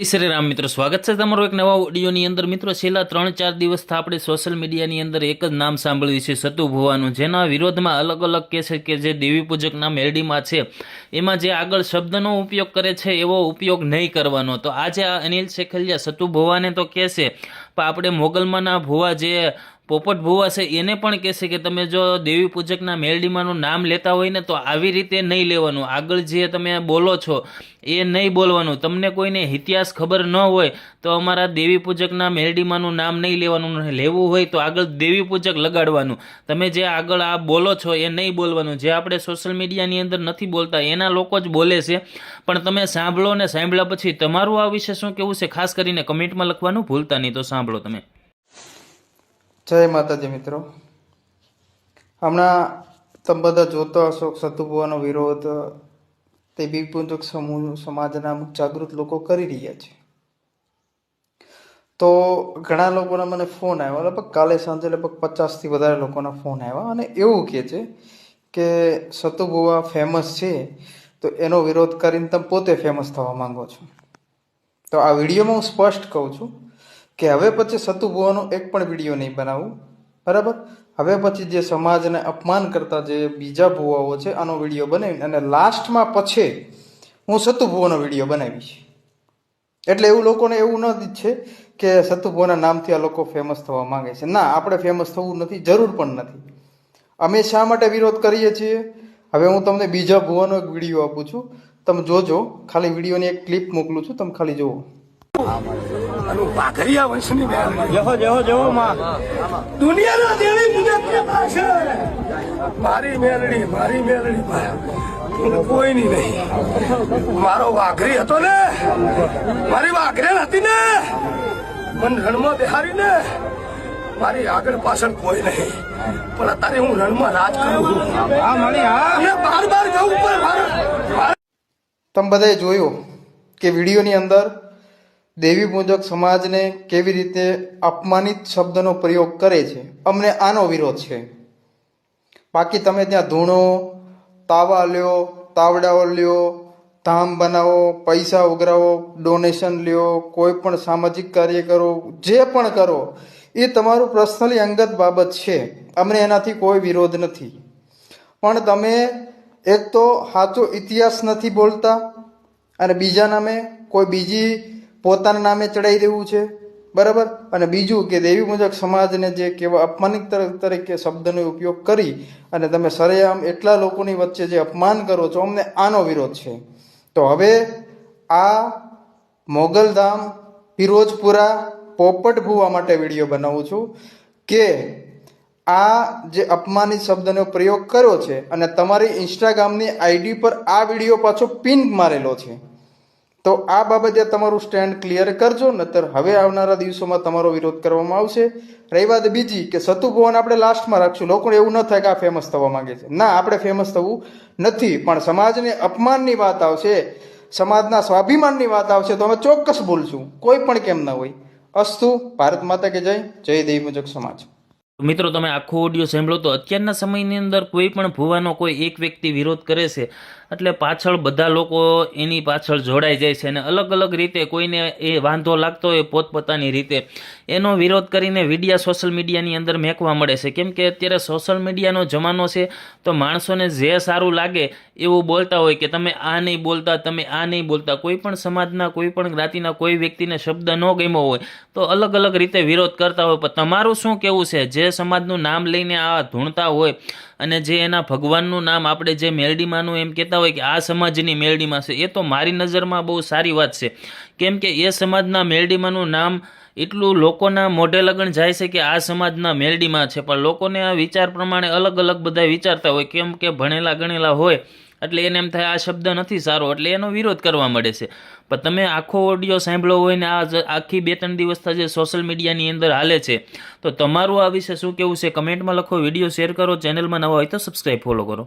જય શ્રી રામ મિત્રો, સ્વાગત છે તમારો એક નવા ઓડિયોની અંદર. મિત્રો, છેલ્લા ત્રણ ચાર દિવસથી આપણે સોશિયલ મીડિયાની અંદર એક જ નામ સાંભળ્યું છે, સતુ ભુવાનું, જેના વિરોધમાં અલગ અલગ કે છે કે જે દેવી પૂજકના મેરડીમાં છે, એમાં જે આગળ શબ્દનો ઉપયોગ કરે છે, એવો ઉપયોગ નહીં કરવાનો. તો આજે અનિલ શેખલિયા સતુ ભુવાને તો કહે છે પણ આપણે મોગલમાંના ભુવા જે પોપટ ભુવા છે એને પણ કહેશે કે તમે જો દેવી પૂજકના મેરડીમાંનું નામ લેતા હોય ને તો આવી રીતે નહીં લેવાનું. આગળ જે તમે બોલો છો, એ નહીં બોલવાનું. તમને કોઈને ઇતિહાસ ખબર ન હોય તો અમારા દેવી પૂજકના મેરડીમાંનું નામ નહીં લેવાનું લેવું હોય તો આગળ દેવી પૂજક લગાડવાનું. તમે જે આગળ આ બોલો છો, એ નહીં બોલવાનું. જે આપણે સોશિયલ મીડિયાની અંદર નથી બોલતા, એના લોકો જ બોલે છે. પણ તમે સાંભળો ને સાંભળ્યા પછી તમારું આ વિશે શું કેવું છે? ખાસ કરીને કમેન્ટમાં લખવાનું ભૂલતા નહીં તો સાંભળો તમે. જય માતાજી મિત્રો. હમણાં તમે બધા જોતા હશો સતુભુવાનો વિરોધ, તે બીપૂંજક સમૂહ, સમાજના અમુક જાગૃત લોકો કરી રહ્યા છે. તો ઘણા લોકોના મને ફોન આવ્યો, લગભગ કાલે સાંજે લગભગ પચાસથી વધારે લોકોના ફોન આવ્યા અને એવું કહે છે કે સતુભુવા ફેમસ છે, તો એનો વિરોધ કરીને તમે પોતે ફેમસ થવા માંગો છો. તો આ વિડીયોમાં હું સ્પષ્ટ કહું છું કે હવે પછી સતુભુવાનો એક પણ વીડિયો નહીં બનાવું? બરાબર? હવે પછી જે સમાજને અપમાન કરતા જે બીજા ભુવાઓ છે, આનો વીડિયો બનાવીને અને લાસ્ટમાં પછી હું સતુભુવાનો વીડિયો બનાવીશ. એટલે એવું લોકોને એવું ન છે કે સતુભુવાના નામથી આ લોકો ફેમસ થવા માંગે છે. ના, આપણે ફેમસ થવું નથી, જરૂર પણ નથી. અમે શા માટે વિરોધ કરીએ છીએ? હવે હું તમને બીજા ભુવાનો એક વીડિયો આપું છું. તમે જોજો, ખાલી વિડીયોની એક ક્લિપ મોકલું છું, તમે ખાલી જુઓ. અને ભાખરિયા વંશની માં. દુનિયાના દેવી મારી મેલડી મારી મેલડી કોઈની નહીં. મારો વાઘરી હતો ને. મારી વાઘરે હતી ને. મને રણમાં બિહારી ને મારી આગળ પાછળ કોઈ નહીં. પણ અત્યારે હું રણમાં રાજ કરું બાર બાર જવું પણ તમે બધાએ જોયું કે વિડીયોની અંદર દેવી પૂજક સમાજને કેવી રીતે અપમાનિત શબ્દનો પ્રયોગ કરે છે, અમને આનો વિરોધ છે. બાકી તમે ત્યાં ધૂણો, તાવા લ્યો, તાવડાઓ લ્યો, ધામ બનાવો, પૈસા ઉઘરાવો ડોનેશન લ્યો, કોઈ પણ સામાજિક કાર્ય કરો, જે પણ કરો, એ તમારું પર્સનલી અંગત બાબત છે. અમને એનાથી કોઈ વિરોધ નથી. પણ તમે એક તો સાચો ઇતિહાસ નથી બોલતા અને બીજા નામે કોઈ બીજી પોતાના નામે ચડાવી દેવું છે? બરાબર? અને બીજું કે દેવી મુજબ સમાજને જે કેવા અપમાનિત તરીકે શબ્દનો ઉપયોગ કરી અને તમે સરેઆમ એટલા લોકોની વચ્ચે જે અપમાન કરો છો, અમને આનો વિરોધ છે. તો હવે આ મોગલધામ પિરોજપુરા પોપટ ભુવા માટે વીડિયો બનાવું છું કે આ જે અપમાનિત શબ્દનો પ્રયોગ કર્યો છે અને તમારી ઇન્સ્ટાગ્રામની આઈડી પર આ વીડિયો પાછો પિન મારેલો છે. તો આ બાબતે તમારું સ્ટેન્ડ ક્લિયર કરજો, નતર હવે આવનારા દિવસોમાં તમારો વિરોધ કરવામાં આવશે. રહી વાત બીજી કે સતુ ભુવન આપણે લાસ્ટમાં રાખશું. લોકોને એવું ન થાય કે આ ફેમસ થવા માંગે છે. ના, આપણે ફેમસ થવું નથી, પણ સમાજને અપમાનની વાત આવશે, સમાજના સ્વાભિમાનની વાત આવશે, તો અમે ચોક્કસ બોલશું કોઈ પણ કેમ ના હોય. અસ્તુ, ભારત માતા કે જય. જય દેવી મુજબ સમાજ. મિત્રો તમે આખો ઓડિયો સાંભળો તો અત્યારના સમયની અંદર કોઈ પણ ભૂવાનો કોઈ એક વ્યક્તિ વિરોધ કરે છે, એટલે પાછળ બધા લોકો એની પાછળ જોડાઈ જાય છે અને અલગ અલગ રીતે કોઈને એ વાંધો લાગતો હોય પોતપોતાની રીતે. એનો વિરોધ કરીને વિડીયા સોશિયલ મીડિયાની અંદર મેકવા મળે છે. કેમ કે અત્યારે સોશિયલ મીડિયાનો જમાનો છે, તો માણસોને જે સારું લાગે એવું બોલતા હોય કે તમે આ નહીં બોલતા, તમે આ નહીં બોલતા, કોઈ પણ સમાજના, કોઈ પણ જ્ઞાતિના કોઈ વ્યક્તિને શબ્દ ન ગમ્યો હોય, તો અલગ અલગ રીતે વિરોધ કરતા હોય. પણ તમારું શું કહેવું છે? જે સમાજનું નામ લઈને આ ધૂણતા હોય અને જે એના ભગવાનનું નામ આપણે જે મેલડીમાંનું એમ કહેતા હોય કે આ સમાજની મેલડીમાં છે, એ તો મારી નજરમાં બહુ સારી વાત છે. કેમ કે એ સમાજના મેલડીમાંનું નામ એટલું લોકોના મોઢે લગન જાય છે કે આ સમાજના મેલડીમાં છે, પણ લોકોને આ વિચાર પ્રમાણે અલગ અલગ બધા વિચારતા હોય. કેમ કે ભણેલા ગણેલા હોય એટલે એને એમ થાય આ શબ્દ નથી સારો, એટલે એનો વિરોધ કરવા મળે છે. પણ તમે આખો ઓડિયો સાંભળો હોય ને આ આખી બે ત્રણ દિવસથી જે સોશિયલ મીડિયાની અંદર હાલે છે, તો તમારું આ વિશે શું કેવું છે? કમેન્ટમાં લખો વીડિયો શેર કરો ચેનલમાં નવા હોય તો સબસ્ક્રાઈબ ફોલો કરો.